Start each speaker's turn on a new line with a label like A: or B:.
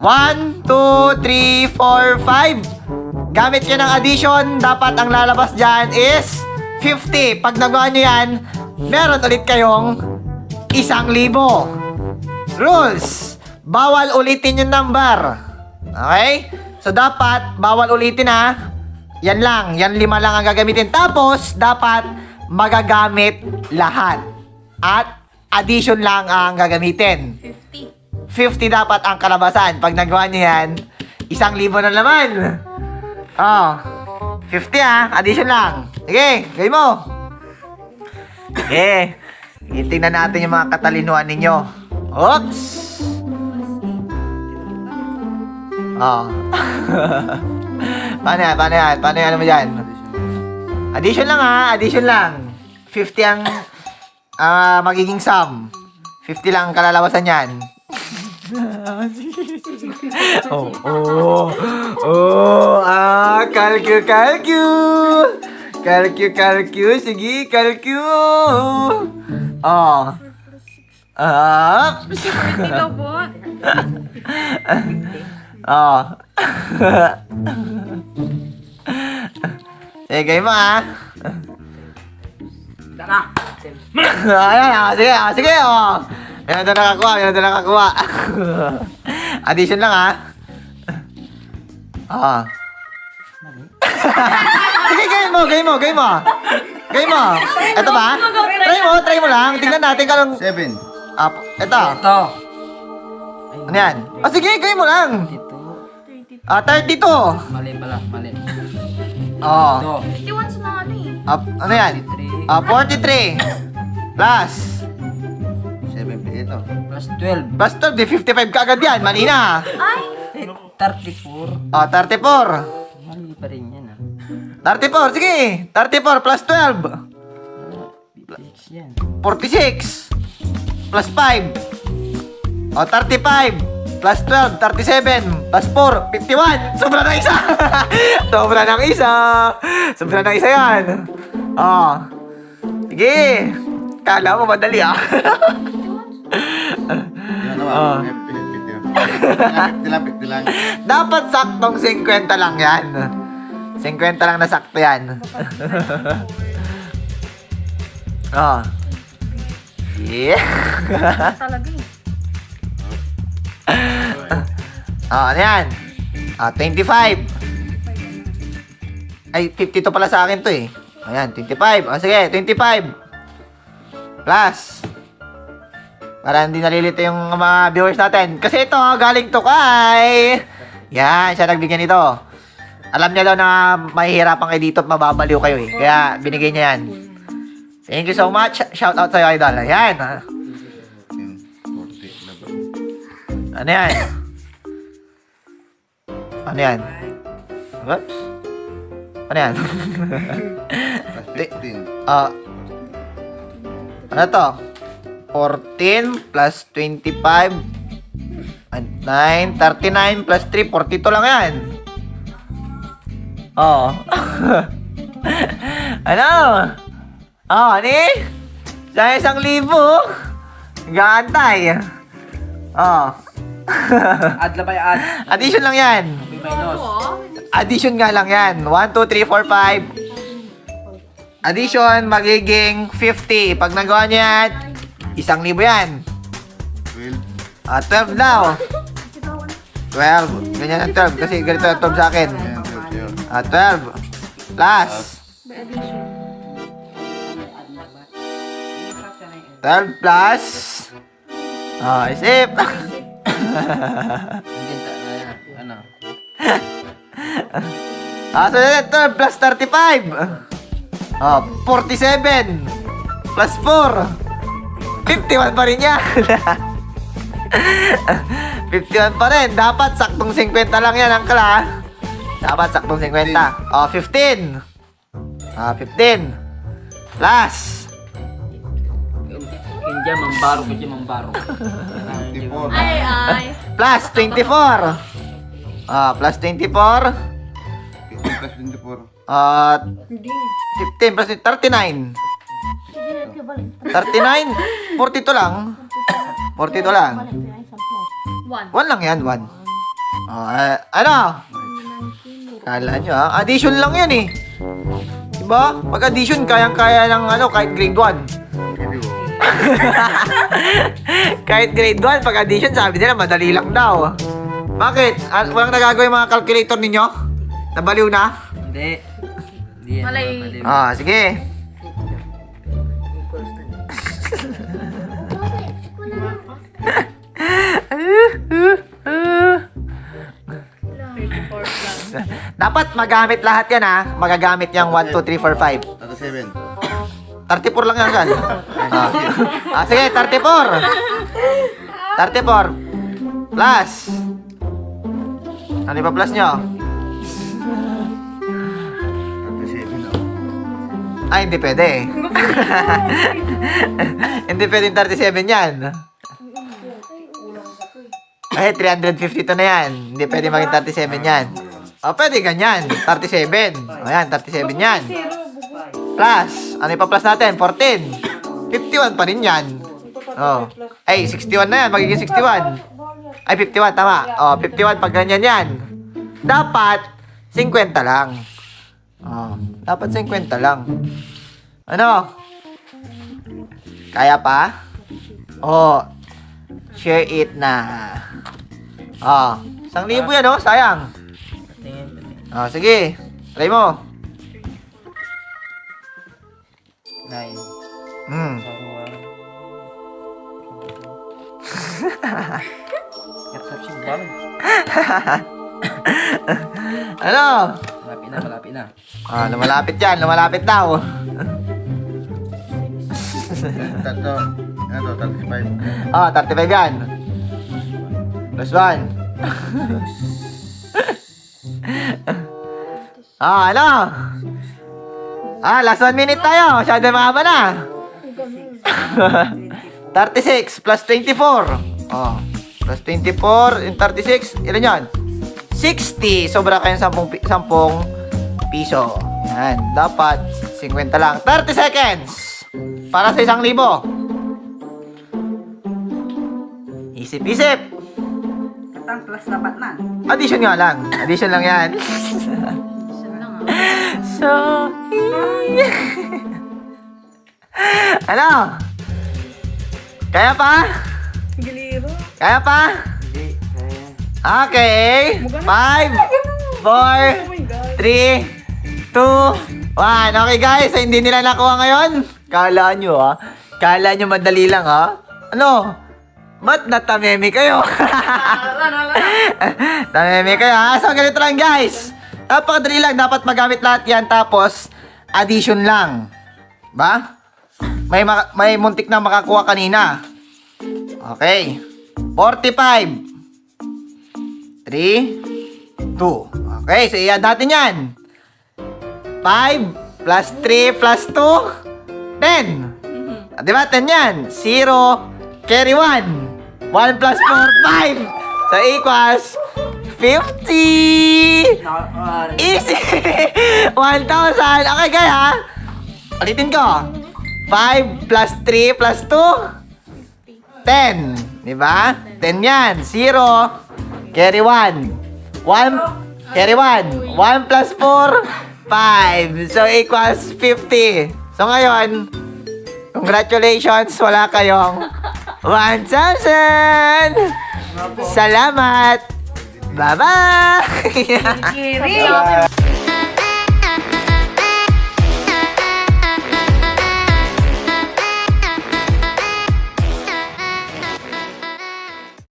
A: 1, 2, 3, 4, 5. Gamit ka ng addition, dapat ang lalabas dyan is 50. Pag nagawa nyo yan, meron ulit kayong isang libo. Rules. Bawal ulitin yung number. Okay? So, dapat, bawal ulitin ha. Yan lang. Yan lima lang ang gagamitin. Tapos, dapat magagamit lahat. At addition lang ang gagamitin.
B: 50.
A: 50 dapat ang kalabasan. Pag nagawa niyo yan, isang libo na naman. Oh. 50 ah. Addition lang. Sige, gawin mo. Sige. Tingnan natin yung mga katalinuhan ninyo. Oops. Oh. paano yan? Paano yan? Paano yan? Ano mo dyan? Addition lang ha. Addition lang. 50 ang ah, magiging sum. 50 lang ang kalalabasan yan. oh, oh, oh, ah, kalkyu, kalkyu. Kalkyu, kalkyu, sige, kalkyu. Oh. Ah.
B: 40 daw po.
A: Oh. Sige, kayo mo ah.
C: Tara.
A: Ayan, ah, sige, ah, sige, oh. Yan na nakakuha, yan na nakakuha. Addition lang, ah. Ah. sige, gawin mo, gawin mo, gawin mo. Gawin mo. Ito ba? Try mo, try mo lang. Tingnan natin kung anong...
D: Seven.
A: Ah, ito.
C: Ito.
A: Ano yan? Ah, sige, gawin mo lang.
C: Ito.
A: Ah, 32.
C: Mali pala, mali.
A: Oh.
C: Ito.
B: 51 sa mga ano eh.
A: Ah, ano yan?
C: 43.
A: Ah, 43. Plus.
C: Plus 12.
A: Plus 12, di 55 ka agad yan. Mali na.
B: Ay!
C: Eh, 34.
A: Ah, 34.
C: Mali pa rin yan ah.
A: 34, sige. 34 plus 12.
C: 56 yan.
A: 46. Plus 5. O, 35. Plus 12, 37. Plus 4, 51. Sobra ng isa. Sobra ng isa. Sobra ng isa yan. O. Sige. Kala mo madali ah.
D: Naman.
A: Ah.
D: Fifty lang.
A: Dapat saktong 50 lang yan. 50 lang na sakto yan. oh. Yeah.
B: Talaga eh.
A: oh, ano yan? Ah, 25. Ay, 52 pala sa akin to eh. Ayan, 25. O, sige, 25. Plus. Para hindi nalilito yung mga viewers natin. Kasi ito, galing to kay... Yan, siya nagbigyan nito. Alam niya daw na mahihirapan kayo dito at mababaliw kayo eh. Kaya binigay niya yan. Thank you so much. Shout out sa'yo, idol.
D: Eleven.
A: Ano yan? Ano yan? Oops. Ano yan? Ah. ano to? 14 plus 25 and 9, 39 plus 3, 42 lang yan. Oo. ano? Oh, ani? Sa isang libo? Gaantay. Oh.
C: Add lang ba yung add?
A: Addition lang yan.
C: May minus.
A: Addition nga lang yan. 1, 2, 3, 4, 5. Addition, magiging 50. Pag nagawa niyo yan, isang libo yan.
D: Twelve.
A: Ah, 12 daw. 12. Ganyan ang 12. Kasi ganito ang 12 sa akin.
D: Yan, twelve, yun.
A: Ah, 12. Plus.
B: By addition.
A: 12 plus. Ah, isip.
C: Hindi ta na yan. Ano?
A: ah, so yun, 12 plus 35. Ah, 47. Plus 4. 51 pa rin yan. 51 pa rin. Dapat saktong 50 lang yan, angkla. ah. Dapat saktong 50. Oh, 15. Ah, 15. Plus.
C: Kaya mambaro ka dyan, mambaro.
D: Twenty-four.
B: Ay, ay.
A: Plus 24. Ah, plus 24.
D: Fifteen plus twenty-four.
A: Ah,
B: Hindi.
A: 15 plus 39. 39? 42 lang. 42 lang.
B: 1.
A: 1 lang yan, 1. Oh, ah, ano? Kala nyo ha? Addition lang yan eh. Diba? Pag addition, kayang-kaya ng ano, kahit grade 1.
D: Pwede mo.
A: kahit grade 1, pag addition, sabi nila, madali lang daw. Bakit? Ah, walang nagagawa yung mga calculator ninyo? Nabaliw na?
C: Hindi. Hindi yan.
B: Malay.
C: mali.
A: Ah, sige. Dapat magamit lahat yan ha. Magagamit yung 1, 2, 3, 4, 5.
D: Tata 7.
A: 34 lang yan, Gal. Ah. ah, sige, 34. 34. Plus. Ano pa plus nyo?
D: Tata 7 oh.
A: Ay, hindi pwede. hindi pwede yung 37 yan. 350 to na yan. Hindi pwede maging 37 yan. O, pwede ganyan. 37. O yan, 37 yan. Plus, ano yung pa-plus natin? 14. 51 pa rin yan. Oh. Ay, 61 na yan. Magiging 61. Ay, 51, tama. Oh, 51 pag ganyan yan. Dapat, 50 lang. Oh, dapat 50 lang. Ano? Kaya pa? Oh, share it na. Oh, isang libo yan, oh. Sayang.
C: Tingin, tingin.
A: Oh, sige. Try mo.
C: Nine.
A: Hmm. Ano?
C: Malapit na, malapit na.
A: Ah, lumalapit yan. Lumalapit daw.
D: Tato. Ano to? 35.
A: Ah, 35 yan. 1. ah, ano? Ah, last 1 minute tayo. Masyado mahaba na. 36 plus 24. Oh, plus 24 in 36. Ilan yan? 60. Sobra kayong 10, pi- 10 piso. Yan. Dapat 50 lang. 30 seconds. Para sa isang libo. Isip-isip.
E: Katang plus dapat man.
A: Addition nga lang. Addition lang yan.
B: Isa lang ah.
A: so, ano? Kaya pa?
E: Giliro.
A: Kaya pa?
C: Hindi. Kaya.
A: Okay. Five, four, three, two, one. Okay guys, hindi nila nakuha ngayon. Kala nyo ha? Kala nyo madali lang ha? Ano? Ba't natameme kayo? Tameme kayo ha? So ganito lang guys. Napakadali lang. Dapat magamit lahat yan. Tapos, addition lang. Ba? May, may muntik na makakuha kanina. Okay. 45. 3, 2. Okay, so i-add natin yan. 5 plus 3 plus 2, 10. Ah, Di ba? 10 yan. 0, carry 1. 1 plus 4, 5. So equals 50.
C: Naka,
A: Easy! 1,000. Okay, guys, ha? Ulitin ko. 5 plus 3 plus 2, 10. Di ba? 10 yan. 0, carry 1. 1, carry 1. 1 plus 4, 5. So, equals 50. So, ngayon, congratulations, wala kayong 1,000! Salamat! Bye-bye!